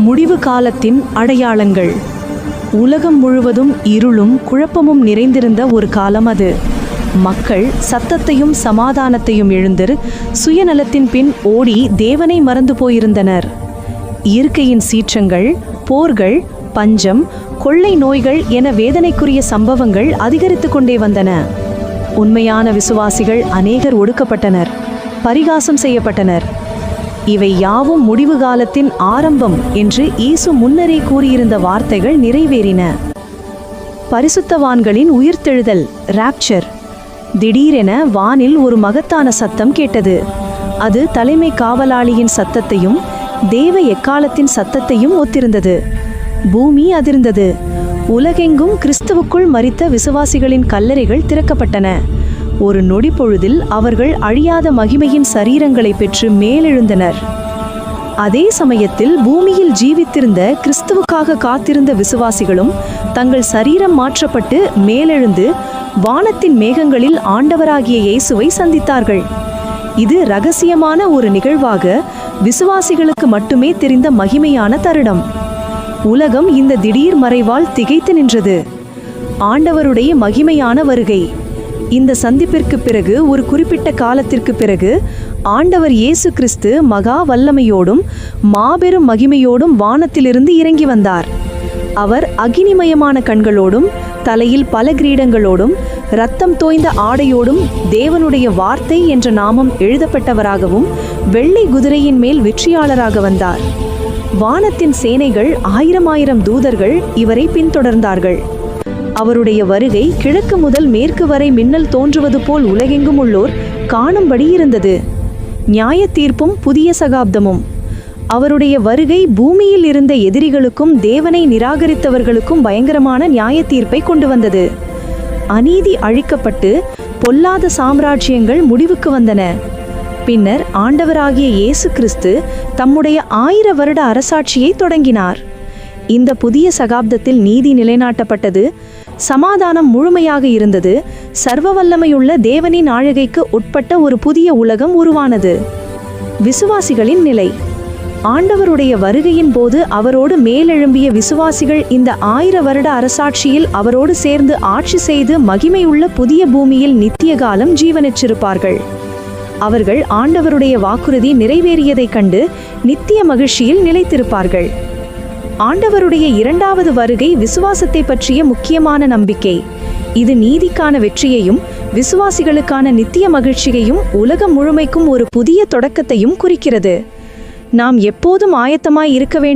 முடிவு காலத்தின் அடையாளங்கள். உலகம் முழுவதும் இருளும் குழப்பமும் நிறைந்திருந்த ஒரு காலம் அது. மக்கள் சத்தத்தையும் சமாதானத்தையும் எழுந்து சுயநலத்தின் பின் ஓடி தேவனை மறந்து போயிருந்தனர். இயற்கையின் சீற்றங்கள் போர்கள் பஞ்சம் கொள்ளை நோய்கள் என வேதனைக்குரிய சம்பவங்கள் அதிகரித்து கொண்டே வந்தன. உண்மையான விசுவாசிகள் அநேகர் ஒடுக்கப்பட்டனர் பரிகாசம் செய்யப்பட்டனர். இவை யாவும் முடிவு காலத்தின் ஆரம்பம் என்று இயேசு முன்னரே கூறியிருந்த வார்த்தைகள் நிறைவேறின. பரிசுத்தவான்களின் உயிர்த்தெழுதல் ராப்சர் திடீரென வானில் ஒரு மகத்தான சத்தம் கேட்டது. அது தலைமை காவலாளியின் சத்தத்தையும் தேவ எக்காலத்தின் சத்தத்தையும் ஒத்திருந்தது. பூமி அதிர்ந்தது. உலகெங்கும் கிறிஸ்துவுக்குள் மறித்த விசுவாசிகளின் கல்லறைகள் திறக்கப்பட்டன. ஒரு நொடி பொழுதில் அவர்கள் அழியாத மகிமையின் சரீரங்களை பெற்று மேலெழுந்தனர். அதே சமயத்தில் பூமியில் ஜீவித்திருந்த கிறிஸ்துவுக்காக காத்திருந்த விசுவாசிகளும் தங்கள் சரீரம் மாற்றப்பட்டு மேலெழுந்து வானத்தின் மேகங்களில் ஆண்டவராகிய இயேசுவை சந்தித்தார்கள். இது ரகசியமான ஒரு நிகழ்வாக விசுவாசிகளுக்கு மட்டுமே தெரிந்த மகிமையான தருணம் உலகம் இந்த திடீர் மறைவால் திகைத்து நின்றது. ஆண்டவருடைய மகிமையான வருகை. இந்த சந்திப்பிற்கு பிறகு ஒரு குறிப்பிட்ட காலத்திற்கு பிறகு ஆண்டவர் இயேசு கிறிஸ்து மகா வல்லமையோடும் மாபெரும் மகிமையோடும் வானத்திலிருந்து இறங்கி வந்தார். அவர் அகினிமயமான கண்களோடும் தலையில் பல கிரீடங்களோடும் ரத்தம் தோய்ந்த ஆடையோடும் தேவனுடைய வார்த்தை என்ற நாமம் எழுதப்பட்டவராகவும் வெள்ளை குதிரையின் மேல் வெற்றியாளராக வந்தார். வானத்தின் சேனைகள் ஆயிரம் ஆயிரம் தூதர்கள் இவரை பின்தொடர்ந்தார்கள். அவருடைய வருகை கிழக்கு முதல் மேற்கு வரை மின்னல் தோன்றுவது போல் உலகெங்கும் உள்ளோர் காணும்படி இருந்தது. நியாய தீர்ப்பும் புதிய சகாப்தமும். அவருடைய வருகை பூமியில் இருந்த எதிரிகளுக்கும் தேவனை நிராகரித்தவர்களுக்கும் பயங்கரமான நியாய தீர்ப்பை கொண்டு வந்தது. அநீதி அழிக்கப்பட்டு பொல்லாத சாம்ராஜ்யங்கள் முடிவுக்கு வந்தன. பின்னர் ஆண்டவராகிய இயேசு கிறிஸ்து தம்முடைய ஆயிர வருட அரசாட்சியை தொடங்கினார். இந்த புதிய சகாப்தத்தில் நீதி நிலைநாட்டப்பட்டது. சமாதானம் முழுமையாக இருந்தது. சர்வ வல்லமையுள்ள தேவனின் ஆழகைக்கு உட்பட்ட ஒரு புதிய உலகம் உருவானது. விசுவாசிகளின் நிலை. ஆண்டவருடைய வருகையின் போது அவரோடு மேலெழும்பிய விசுவாசிகள் இந்த ஆயிர வருட அரசாட்சியில் அவரோடு சேர்ந்து ஆட்சி செய்து மகிமையுள்ள புதிய பூமியில் நித்திய காலம் ஜீவனிச்சிருப்பார்கள் அவர்கள் ஆண்டவருடைய வாக்குறுதி நிறைவேறியதைக் கண்டு நித்திய மகிழ்ச்சியில் நிலைத்திருப்பார்கள். ஆண்டவருடைய இரண்டாவது வருகை விசுவாசத்தை பற்றிய முக்கியமான நம்பிக்கை. இது நீதிக்கான வெற்றியையும் விசுவாசிகளுக்கான நித்திய மகிழ்ச்சியையும் உலகம் முழுமைக்கும் ஒரு புதிய தொடக்கத்தையும் குறிக்கிறது. நாம் எப்போதும் ஆயத்தமாய் இருக்க வேண்டும்.